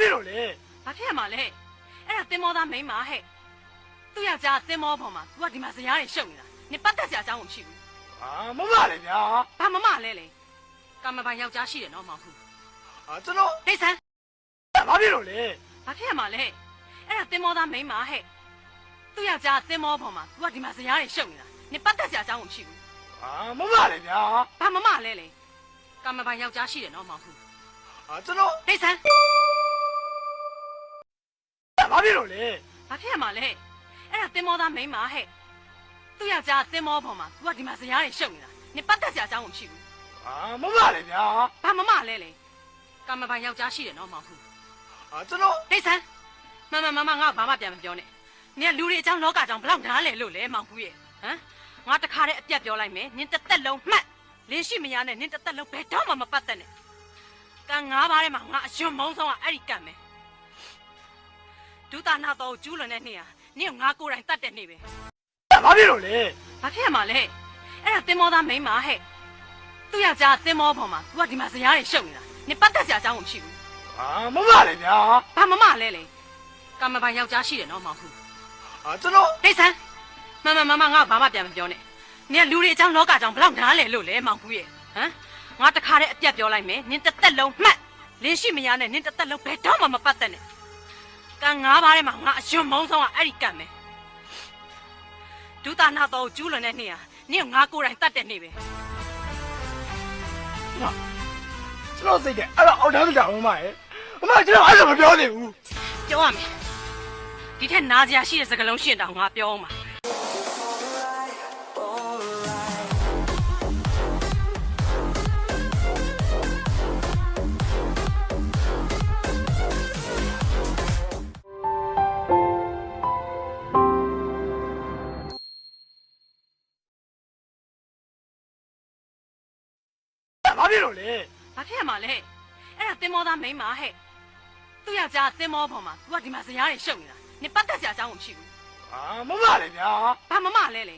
ဖြစ်လို့လဲဘာဖြစ်ရမှာလဲအဲ့ဒါသင်္ဘောသားမိန်းမဟဲ့သူ့ယောက်ျားသင်္ဘောပေါ်မှာ तू ကဒီမှာဇရားတွေရှုပ်နေတာနင်ပတ်သက်စရာအကြောင်းမရှိဘူးအာမမလည်းဗျာဘာမမလဲလေကာမပိုင်ယောက်ျားရှိတယ်နော်မောင်ဖူးအာကျွန်တော်ဒိတ်ဆန်းဘာဖြစ်လို့လဲဘာဖြစ်ရမှာလဲအဲ့ဒါသင်္ဘောသားမိန်းမဟဲ့သူ့ယောက်ျားသင်္ဘောပေါ်မှာ तू ကဒီမှာဇရားတွေရှုပ်နေတာနင်ပတ်သက်စရာအကြောင်းမရှိဘူးအာမမလည်းဗျာဘာမမလဲလေကာမပိုင်ယောက်ျားရှိတယ်နော်မောင်ဖူးအာကျွန်တော်ဒိတ်ဆန်းဘာ ဖြစ်လို့လဲဘာဖြစ်ရမှာလဲအဲ့ဒါသင်္ဘောသားမိန်းမဟဲ့သူ့ယောက်ျားသင်္ဘောပေါ်မှာ तू ကဒီမှာဇရားတွေရှုပ်နေတာနင်ပတ်သက်စရာအကြောင်းမရှိဘူးအာမမလည်းဗျာဘာမမလဲလေကာမပိုင်ယောက်ျားရှိတယ်နော်မောင်ဖူးအာကျွန်တော်ဒိတ်ဆန်းမမမမငါဘာမှပြန်မပြောနဲ့နင်ကလူတွေအကြောင်းလောကအကြောင်းဘလောက်နားလဲလို့လဲမောင်ဖူးရဲ့ဟမ်ငါတခါတည်းအပြတ်ပြောလိုက်မယ်နင်တစ်သက်လုံးမှတ်လင်းရှိမရနဲ့နင်တစ်သက်လုံးဘယ်တော့မှမပတ်သက်နဲ့ကံငါးပါးထဲမှာငါအယွန်းမုံဆုံးကအဲ့ဒီကံပဲ ဒုတာနာတော်ကိုကျူးလွန်တဲ့နေ့ဟာနင်ကငါကိုယ်တိုင်တတ်တဲ့နေ့ပဲဘာဖြစ်လို့လဲဘာဖြစ်ရမှာလဲအဲ့ဒါသင်္ဘောသားမိန်းမဟဲ့သူ့ယောက်ျားသင်္ဘောပေါ်မှာ तू ကဒီမှာဇရားတွေရှုပ်နေတာနင်ပတ်သက်စရာအကြောင်းမရှိဘူးအာမမလည်းဗျာဘာမမလဲလေကာမပိုင်ယောက်ျားရှိတယ်နော်မောင်ဖူးအာကျွန်တော်ဒိတ်ဆန်းမမမမငါဘာမှပြန်မပြောနဲ့နင်ကလူတွေအကြောင်းလောကအကြောင်းဘလောက်နားလဲလို့လဲမောင်ဖူးရဲ့ဟမ်ငါတခါတည်းအပြတ်ပြောလိုက်မယ်နင်တစ်သက်လုံးမှတ်လင်းရှိမရနဲ့နင်တစ်သက်လုံးဘယ်တော့မှမပတ်သက်နဲ့ ကံငါးပါးထဲမှာငါအယွန်းမုံဆုံးကအဲ့ဒီကံပဲဒုတာနာတော်ကိုကျူးလွန်တဲ့နေ့ဟာနင်ကငါကိုယ်တိုင်တတ်တဲ့နေ့ပဲကျွန်တော်စိတ်ကအဲ့တော့အောက်တန်းစတာမမရဲ့မမကျွန်တော်အဲ့လိုမပြောသေးဘူးပြောရမယ်ဒီထက်နားစရာရှိတဲ့စကားလုံးရှင်းတောင်ငါပြောအောင်ပါ ဖြစ်လို့လဲဘာဖြစ်ရမှာလဲအဲ့ဒါသင်္ဘောသားမိန်းမဟဲ့သူ့ယောက်ျားသင်္ဘောပေါ်မှာ तू ကဒီမှာဇရားတွေရှုပ်နေတာနင်ပတ်သက်စရာအကြောင်းမရှိဘူးအာမမလည်းဗျာဘာမမလဲလေ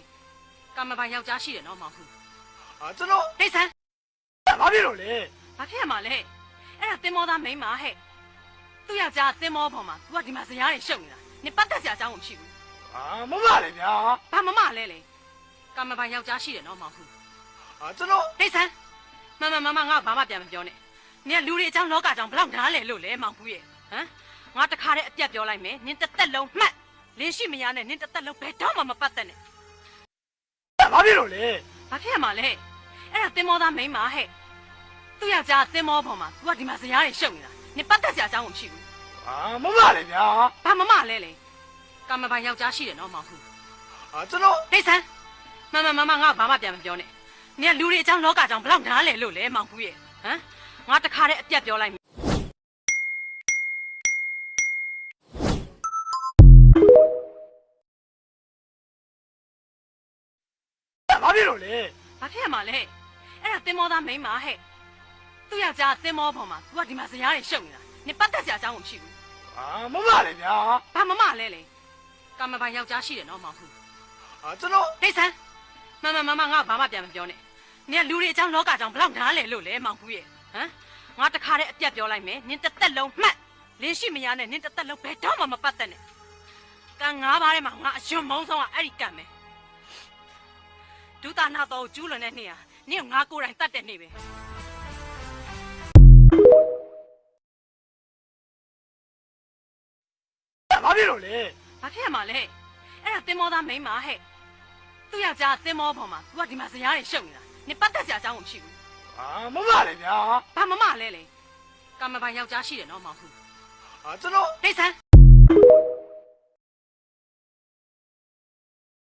ကာမပိုင်ယောက်ျားရှိတယ်နော်မောင်ဖူးအာကျွန်တော်ဒိတ်ဆန်းဘာဖြစ်လို့လဲဘာဖြစ်ရမှာလဲအဲ့ဒါသင်္ဘောသားမိန်းမဟဲ့သူ့ယောက်ျားသင်္ဘောပေါ်မှာ तू ကဒီမှာဇရားတွေရှုပ်နေတာနင်ပတ်သက်စရာအကြောင်းမရှိဘူးအာမမလည်းဗျာဘာမမလဲလေကာမပိုင်ယောက်ျားရှိတယ်နော်မောင်ဖူးအာကျွန်တော်ဒိတ်ဆန်း မမမမငါဘာမှပြန်မပြောနဲ့နင်ကလူတွေအကြောင်းလောကအကြောင်းဘလောက်နားလဲလို့လဲမောင်ဖူးရဲ့ဟမ်ငါတခါတည်းအပြတ်ပြောလိုက်မယ်နင်တစ်သက်လုံးမှတ်လင်းရှိမရနဲ့နင်တစ်သက်လုံးဘယ်တော့မှမပတ်သက်နဲ့ဘာဖြစ်လို့လဲဘာဖြစ်ရမှာလဲအဲ့ဒါသင်္ဘောသားမိန်းမဟဲ့သူ့ယောက်ျားသင်္ဘောပေါ်မှာ तू ကဒီမှာဇရားတွေရှုပ်နေတာနင်ပတ်သက်စရာအကြောင်းမရှိဘူးအာမမလည်းဗျာဘာမမလဲလေကာမပိုင်ယောက်ျားရှိတယ်နော်မောင်ဖူးအာကျွန်တော်ဒိတ်ဆန်းမမမမငါဘာမှပြန်မပြောနဲ့ နင်ကလူတွေအကြောင်းလောကအကြောင်းဘလောက်နားလဲလို့လဲမောင်ဖူးရဲ့ဟမ်ငါတခါတည်းအပြတ်ပြောလိုက်မယ်ဘာဖြစ်လို့လဲဘာဖြစ်ရမှာလဲအဲ့ဒါသင်္ဘောသားမိန်းမဟဲ့သူ့ယောက်ျားသင်္ဘောပေါ်မှာ तू ကဒီမှာဇရားတွေရှုပ်နေတာနင်ပတ်သက်စရာအကြောင်းမရှိဘူးအာမမလည်းဗျာဘာမမလဲလေကာမပိုင်ယောက်ျားရှိတယ်နော်မောင်ဖူးအာကျွန်တော်ဒိတ်ဆန်း မမမမငါဘာမှပြန်မပြောနဲ့နင်ကလူတွေအကြောင်းလောကအကြောင်းဘလောက်နားလဲလို့လဲမောင်ဖူးရဲ့ဟမ်ငါတခါတည်းအပြတ်ပြောလိုက်မယ်နင်တစ်သက်လုံးမှတ်လင်းရှိမရနဲ့နင်တစ်သက်လုံးဘယ်တော့မှမပတ်သက်နဲ့ကံငါးပါးထဲမှာငါအယွန်းမုံဆုံးကအဲ့ဒီကံပဲဒုတာနာတော်ကိုကျူးလွန်တဲ့နေ့ဟာနင်ကငါကိုယ်တိုင်တတ်တဲ့နေ့ပဲဘာဖြစ်လို့လဲဘာဖြစ်ရမှာလဲအဲ့ဒါသင်္ဘောသားမိန်းမဟဲ့ သူ့ယောက်ျားသင်္ဘောပေါ်မှာ तू ကဒီမှာဇရားတွေရှုပ်နေတာနင်ပတ်သက်စရာအကြောင်းမရှိဘူးအာမမလည်းဗျာဘာမမလဲလေကာမပိုင်ယောက်ျားရှိတယ်နော်မောင်ဖူးအာကျွန်တော်ဒိတ်ဆန်း